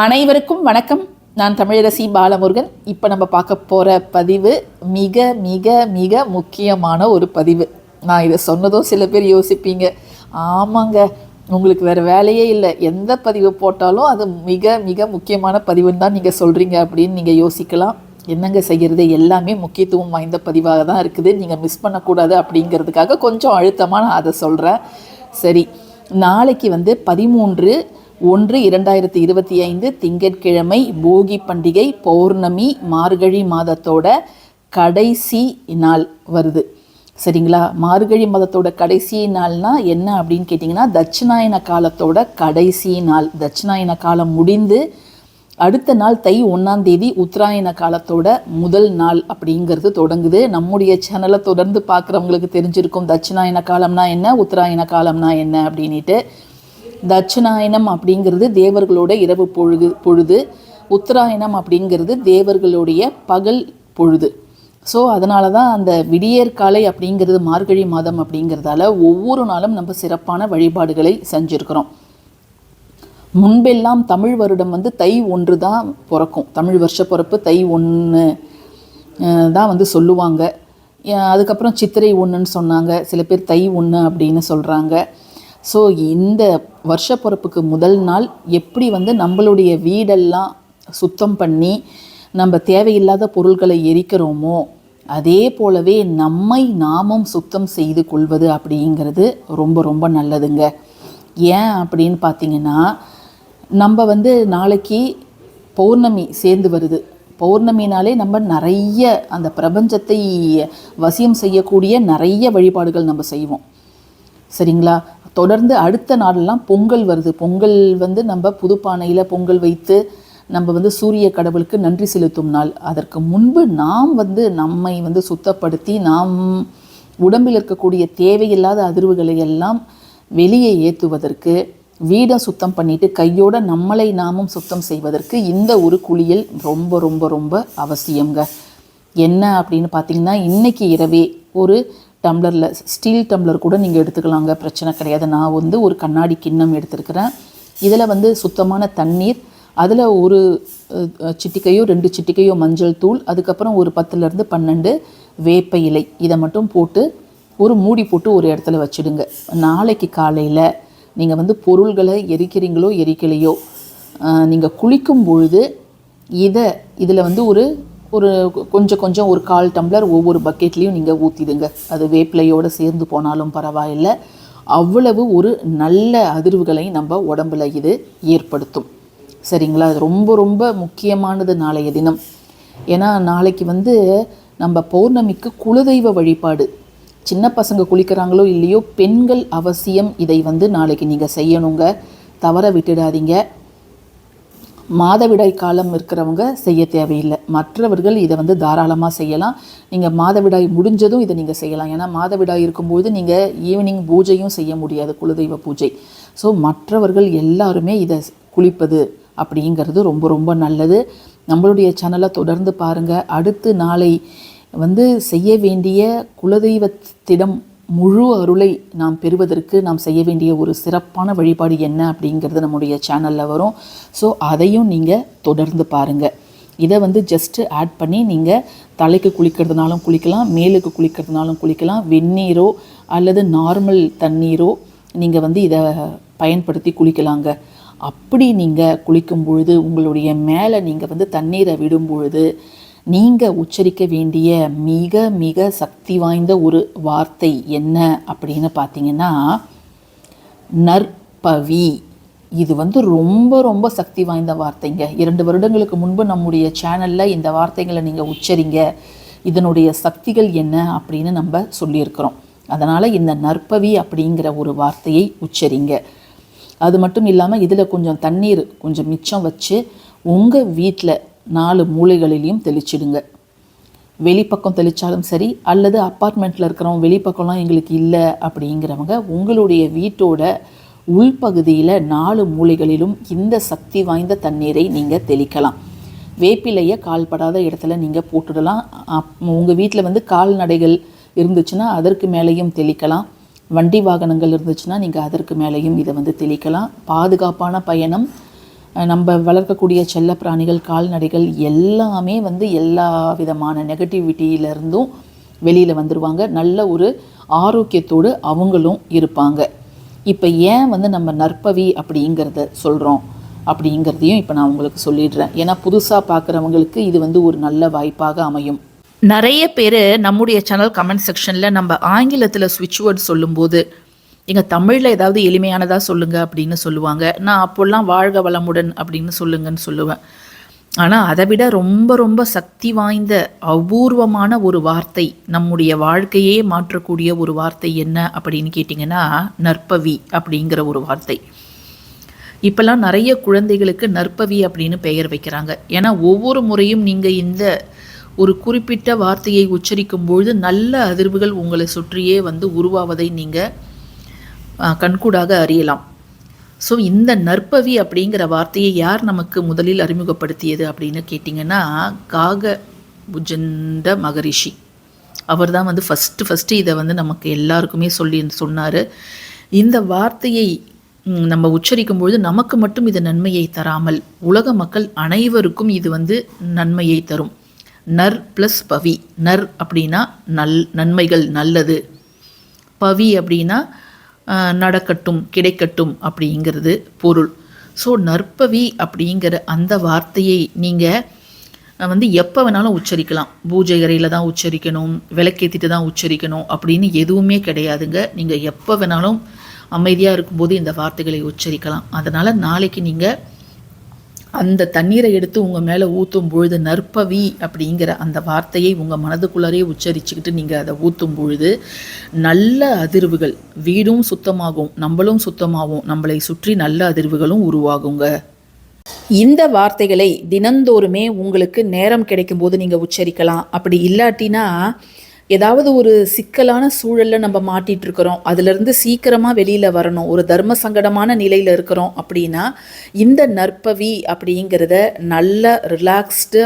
அனைவருக்கும் வணக்கம். நான் தமிழரசி பாலமுருகன். இப்போ நம்ம பார்க்க போகிற பதிவு மிக மிக மிக முக்கியமான ஒரு பதிவு. நான் இதை சொன்னதும் சில பேர் யோசிப்பீங்க. ஆமாங்க உங்களுக்கு வேறு வேலையே இல்லை. எந்த பதிவு போட்டாலும் அது மிக மிக முக்கியமான பதிவுன்னு தான் நீங்கள் சொல்கிறீங்க அப்படின்னு நீங்கள் யோசிக்கலாம். என்னங்க செய்கிறது எல்லாமே முக்கியத்துவம் வாய்ந்த பதிவாக தான் இருக்குது. நீங்கள் மிஸ் பண்ணக்கூடாது அப்படிங்கிறதுக்காக கொஞ்சம் அழுத்தமாக நான் அதை சொல்கிறேன் சரி நாளைக்கு வந்து பதிமூன்று ஒன்று இரண்டாயிரத்தி இருபத்தி ஐந்து திங்கட்கிழமை போகி பண்டிகை பௌர்ணமி மார்கழி மாதத்தோட கடைசி நாள் வருது. சரிங்களா? மார்கழி மாதத்தோட கடைசி நாள்னா என்ன அப்படின்னு கேட்டிங்கன்னா தட்சிணாயன காலத்தோட கடைசி நாள். தட்சிணாயன காலம் முடிந்து அடுத்த நாள் தை ஒன்றாம் தேதி உத்தராயண காலத்தோட முதல் நாள் அப்படிங்கிறது தொடங்குது. நம்முடைய சேனலை தொடர்ந்து பார்க்குறவங்களுக்கு தெரிஞ்சிருக்கும் தட்சிணாயன காலம்னா என்ன உத்தராயண காலம்னா என்ன அப்படின்ட்டு தட்சிணாயனம் அப்படிங்கிறது தேவர்களோட இரவு பொழுது பொழுது. உத்தராயணம் அப்படிங்கிறது தேவர்களுடைய பகல் பொழுது. ஸோ அதனால தான் அந்த விடியற்காலை அப்படிங்கிறது மார்கழி மாதம் அப்படிங்கிறதால ஒவ்வொரு நாளும் நம்ம சிறப்பான வழிபாடுகளை செஞ்சுருக்கிறோம். முன்பெல்லாம் தமிழ் வருடம் வந்து தை ஒன்று தான் பிறக்கும். தமிழ் வருஷ பிறப்பு தை ஒன்று தான் வந்து சொல்லுவாங்க. அதுக்கப்புறம் சித்திரை ஒன்றுன்னு சொன்னாங்க. சில பேர் தை ஒன்று அப்படின்னு சொல்கிறாங்க ஸோ இந்த வருஷ பிறப்புக்கு முதல் நாள் எப்படி வந்து நம்மளுடைய வீடெல்லாம் சுத்தம் பண்ணி நம்ம தேவையில்லாத பொருட்களை எரிக்கிறோமோ அதே போலவே நம்மை நாமும் சுத்தம் செய்து கொள்வது அப்படிங்கிறது ரொம்ப ரொம்ப நல்லதுங்க. ஏன் அப்படின்னு பார்த்தீங்கன்னா நம்ம வந்து நாளைக்கு பௌர்ணமி சேர்ந்து வருது. பௌர்ணமினாலே நம்ம நிறைய அந்த பிரபஞ்சத்தை வசியம் செய்யக்கூடிய நிறைய வழிபாடுகள் நம்ம செய்வோம். சரிங்களா? தொடர்ந்து அடுத்த நாளெல்லாம் பொங்கல் வருது. பொங்கல் வந்து நம்ம புதுப்பானையில் பொங்கல் வைத்து நம்ம வந்து சூரிய கடவுளுக்கு நன்றி செலுத்தும் நாள். அதற்கு முன்பு நாம் வந்து நம்மை வந்து சுத்தப்படுத்தி நாம் உடம்பில் இருக்கக்கூடிய தேவையில்லாத அதிர்வுகளை எல்லாம் வெளியே ஏற்றுவதற்கு வீடை சுத்தம் பண்ணிட்டு கையோட நம்மளை நாமும் சுத்தம் செய்வதற்கு இந்த ஒரு குளியல் ரொம்ப ரொம்ப ரொம்ப அவசியங்க என்ன அப்படின்னு பார்த்தீங்கன்னா இன்னைக்கு இரவே ஒரு டம்ளரில் ஸ்டீல் டம்ளர் கூட நீங்கள் எடுத்துக்கலாங்க பிரச்சனை கிடையாது. நான் வந்து ஒரு கண்ணாடி கிண்ணம் எடுத்துருக்கிறேன். இதில் வந்து சுத்தமான தண்ணீர் அதில் ஒரு சிட்டிக்கையோ ரெண்டு சிட்டிக்கையோ மஞ்சள் தூள் அதுக்கப்புறம் ஒரு பத்துலேருந்து பன்னெண்டு வேப்ப இலை இதை மட்டும் போட்டு ஒரு மூடி போட்டு ஒரு இடத்துல வச்சுடுங்க. நாளைக்கு காலையில் நீங்கள் வந்து பொருள்களை எரிக்கிறீங்களோ எரிக்கலையோ நீங்கள் குளிக்கும் பொழுது இதை இதில் வந்து ஒரு ஒரு கொஞ்சம் கொஞ்சம் ஒரு கால் டம்ளர் ஒவ்வொரு பக்கெட்லேயும் நீங்கள் ஊற்றிடுங்க அது வேப்பிலையோடு சேர்ந்து போனாலும் பரவாயில்ல. அவ்வளவு ஒரு நல்ல அதிர்வுகளை நம்ம உடம்புல இது ஏற்படுத்தும். சரிங்களா? அது ரொம்ப ரொம்ப முக்கியமானது நாளைய தினம். ஏன்னா நாளைக்கு வந்து நம்ம பௌர்ணமிக்கு குலதெய்வ வழிபாடு. சின்ன பசங்க குளிக்கிறாங்களோ இல்லையோ பெண்கள் அவசியம் இதை வந்து நாளைக்கு நீங்கள் செய்யணுங்க. தவற விட்டுடாதீங்க. மாதவிடாய் காலம் இருக்கிறவங்க செய்ய தேவையில்லை. மற்றவர்கள் இதை வந்து தாராளமாக செய்யலாம். நீங்கள் மாதவிடாய் முடிஞ்சதும் இதை நீங்கள் செய்யலாம். ஏன்னா மாதவிடாய் இருக்கும்போது நீங்கள் ஈவினிங் பூஜையும் செய்ய முடியாது குலதெய்வ பூஜை. ஸோ மற்றவர்கள் எல்லாருமே இதை குளிப்பது அப்படிங்கிறது ரொம்ப ரொம்ப நல்லது. நம்மளுடைய சேனலை தொடர்ந்து பாருங்கள் அடுத்து நாளை வந்து செய்ய வேண்டிய குலதெய்வத்திடம் முழு அருளை நாம் பெறுவதற்கு நாம் செய்ய வேண்டிய ஒரு சிறப்பான வழிபாடு என்ன அப்படிங்கிறது நம்முடைய சேனலில் வரும். ஸோ அதையும் நீங்கள் தொடர்ந்து பாருங்கள் இதை வந்து ஜஸ்ட்டு ஆட் பண்ணி நீங்கள் தலைக்கு குளிக்கிறதுனாலும் குளிக்கலாம் மேலுக்கு குளிக்கிறதுனாலும் குளிக்கலாம் வெந்நீரோ அல்லது நார்மல் தண்ணீரோ நீங்கள் வந்து இதை பயன்படுத்தி குளிக்கலாங்க. அப்படி நீங்கள் குளிக்கும் பொழுது உங்களுடைய மேலே நீங்கள் வந்து தண்ணீரை விடும் பொழுது நீங்கள் உச்சரிக்க வேண்டிய மிக மிக சக்தி வாய்ந்த ஒரு வார்த்தை என்ன அப்படின்னு பார்த்தீங்கன்னா நற்பவி. இது வந்து ரொம்ப ரொம்ப சக்தி வாய்ந்த வார்த்தைங்க. இரண்டு வருடங்களுக்கு முன்பு நம்முடைய சேனலில் இந்த வார்த்தைகளை நீங்கள் உச்சரிங்க. இதனுடைய சக்திகள் என்ன அப்படின்னு நம்ம சொல்லியிருக்கிறோம். அதனால் இந்த நற்பவி அப்படிங்கிற ஒரு வார்த்தையை உச்சரிங்க. அது மட்டும் இல்லாமல் இதில் கொஞ்சம் தண்ணீர் கொஞ்சம் மிச்சம் வச்சு உங்கள் வீட்டில் நாலு மூலைகளிலையும் தெளிச்சிடுங்க. வெளிப்பக்கம் தெளித்தாலும் சரி அல்லது அப்பார்ட்மெண்ட்டில் இருக்கிறவங்க வெளிப்பக்கம்லாம் எங்களுக்கு இல்லை அப்படிங்கிறவங்க உங்களுடைய வீட்டோட உள்பகுதியில் நாலு மூலைகளிலும் இந்த சக்தி வாய்ந்த தண்ணீரை நீங்கள் தெளிக்கலாம். வேப்பிலையை கால்படாத இடத்துல நீங்கள் போட்டுடலாம். உங்கள் வீட்டில் வந்து கால்நடைகள் இருந்துச்சுன்னா அதற்கு மேலேயும் தெளிக்கலாம். வண்டி வாகனங்கள் இருந்துச்சுன்னா நீங்கள் அதற்கு மேலேயும் இதை வந்து தெளிக்கலாம். பாதுகாப்பான பயணம் நம்ம வளர்க்கக்கூடிய செல்ல பிராணிகள் கால்நடைகள் எல்லாமே வந்து எல்லா விதமான நெகட்டிவிட்டியிலேருந்தும் வெளியில் வந்துடுவாங்க நல்ல ஒரு ஆரோக்கியத்தோடு அவங்களும் இருப்பாங்க. இப்போ ஏன் வந்து நம்ம நற்பவி அப்படிங்கிறத சொல்கிறோம் அப்படிங்கிறதையும் இப்போ நான் உங்களுக்கு சொல்லிடுறேன். ஏன்னா புதுசாக பார்க்குறவங்களுக்கு இது வந்து ஒரு நல்ல வாய்ப்பாக அமையும். நிறைய பேர் நம்முடைய சேனல் கமெண்ட் செக்ஷனில் நம்ம ஆங்கிலத்தில் ஸ்விட்ச் வேர்ட் சொல்லும்போது எங்கள் தமிழில் ஏதாவது எளிமையானதாக சொல்லுங்கள் அப்படின்னு சொல்லுவாங்க. நான் அப்போல்லாம் வாழ்க வளமுடன் அப்படின்னு சொல்லுங்கன்னு சொல்லுவேன். ஆனால் அதை விட ரொம்ப ரொம்ப சக்தி வாய்ந்த அபூர்வமான ஒரு வார்த்தை நம்முடைய வாழ்க்கையே மாற்றக்கூடிய ஒரு வார்த்தை என்ன அப்படின்னு கேட்டிங்கன்னா நற்பவி அப்படிங்கிற ஒரு வார்த்தை. இப்போல்லாம் நிறைய குழந்தைகளுக்கு நற்பவி அப்படின்னு பெயர் வைக்கிறாங்க. ஏன்னா ஒவ்வொரு முறையும் நீங்கள் இந்த ஒரு குறிப்பிட்ட வார்த்தையை உச்சரிக்கும் பொழுது நல்ல அதிர்வுகள் உங்களை சுற்றியே வந்து உருவாவதை நீங்கள் கண்கூடாக அறியலாம். ஸோ இந்த நற்பவி அப்படிங்கிற வார்த்தையை யார் நமக்கு முதலில் அறிமுகப்படுத்தியது அப்படின்னு கேட்டிங்கன்னா காக புஜந்த மகரிஷி. அவர் தான் வந்து ஃபஸ்ட்டு ஃபஸ்ட்டு இதை வந்து நமக்கு எல்லாருக்குமே சொல்லி சொன்னார். இந்த வார்த்தையை நம்ம உச்சரிக்கும் பொழுது நமக்கு மட்டும் இது நன்மையை தராமல் உலக மக்கள் அனைவருக்கும் இது வந்து நன்மையை தரும். நர் ப்ளஸ் பவி. நர் அப்படின்னா நல் நன்மைகள் நல்லது. பவி அப்படின்னா நடக்கட்டும் கிடைக்கட்டும் அப்படிங்கிறது பொருள். ஸோ நற்பவி அப்படிங்கிற அந்த வார்த்தையை நீங்கள் வந்து எப்போ வேணாலும் உச்சரிக்கலாம். பூஜை அறையில் தான் உச்சரிக்கணும் விளக்கேற்றிட்டு தான் உச்சரிக்கணும் அப்படின்னு எதுவுமே கிடையாதுங்க. நீங்கள் எப்போ வேணாலும் அமைதியாக இருக்கும்போது இந்த வார்த்தைகளை உச்சரிக்கலாம். அதனால் நாளைக்கு நீங்கள் அந்த தண்ணீரை எடுத்து உங்கள் மேலே ஊற்றும் பொழுது நற்பவி அப்படிங்கிற அந்த வார்த்தையை உங்கள் மனதுக்குள்ளாரே உச்சரிச்சுக்கிட்டு நீங்கள் அதை ஊற்றும் பொழுது நல்ல அதிர்வுகள் வீடும் சுத்தமாகும் நம்மளும் சுத்தமாகும் நம்மளை சுற்றி நல்ல அதிர்வுகளும் உருவாகுங்க. இந்த வார்த்தைகளை தினந்தோறுமே உங்களுக்கு நேரம் கிடைக்கும் போது நீங்கள் உச்சரிக்கலாம். அப்படி இல்லாட்டினா ஏதாவது ஒரு சிக்கலான சூழலில் நம்ம மாட்டிகிட்டு இருக்கிறோம் அதுலேருந்து சீக்கிரமாக வெளியில் வரணும். ஒரு தர்ம சங்கடமான நிலையில் இருக்கிறோம் அப்படின்னா இந்த நற்பவி அப்படிங்கிறத நல்ல ரிலாக்ஸ்டு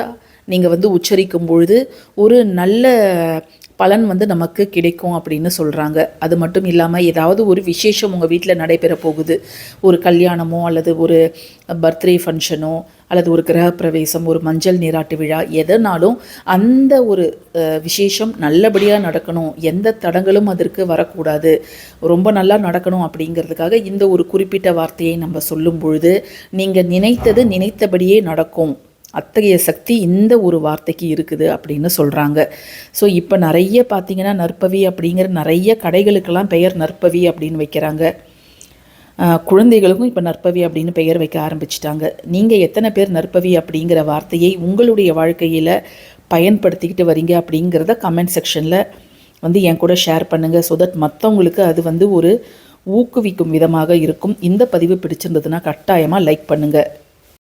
நீங்கள் வந்து உச்சரிக்கும் பொழுது ஒரு நல்ல பலன் வந்து நமக்கு கிடைக்கும் அப்படின்னு சொல்கிறாங்க அது மட்டும் இல்லாமல் ஏதாவது ஒரு விசேஷம் உங்கள் வீட்டில் நடைபெற போகுது. ஒரு கல்யாணமோ அல்லது ஒரு பர்த்டே ஃபங்க்ஷனோ அல்லது ஒரு கிரகப்பிரவேசம் ஒரு மஞ்சள் நீராட்டு விழா எதனாலும் அந்த ஒரு விசேஷம் நல்லபடியாக நடக்கணும். எந்த தடங்களும் அதற்கு வரக்கூடாது. ரொம்ப நல்லா நடக்கணும் அப்படிங்கிறதுக்காக இந்த ஒரு குறிப்பிட்ட வார்த்தையை நம்ம சொல்லும் பொழுது நீங்கள் நினைத்தது நினைத்தபடியே நடக்கும். அத்தகைய சக்தி இந்த ஒரு வார்த்தைக்கு இருக்குது அப்படின்னு சொல்கிறாங்க ஸோ இப்போ நிறைய பார்த்தீங்கன்னா நற்பவி அப்படிங்கிற நிறைய கடைகளுக்கெல்லாம் பெயர் நற்பவி அப்படின்னு வைக்கிறாங்க. குழந்தைகளுக்கும் இப்போ நற்பவி அப்படின்னு பெயர் வைக்க ஆரம்பிச்சிட்டாங்க. நீங்கள் எத்தனை பேர் நற்பவி அப்படிங்கிற வார்த்தையை உங்களுடைய வாழ்க்கையில் பயன்படுத்திக்கிட்டு வரீங்க அப்படிங்கிறத கமெண்ட் செக்ஷனில் வந்து என் கூட ஷேர் பண்ணுங்கள் ஸோ தட் மற்றவங்களுக்கு அது வந்து ஒரு ஊக்குவிக்கும் விதமாக இருக்கும். இந்த பதிவு பிடிச்சிருந்ததுன்னா கட்டாயமாக லைக் பண்ணுங்கள்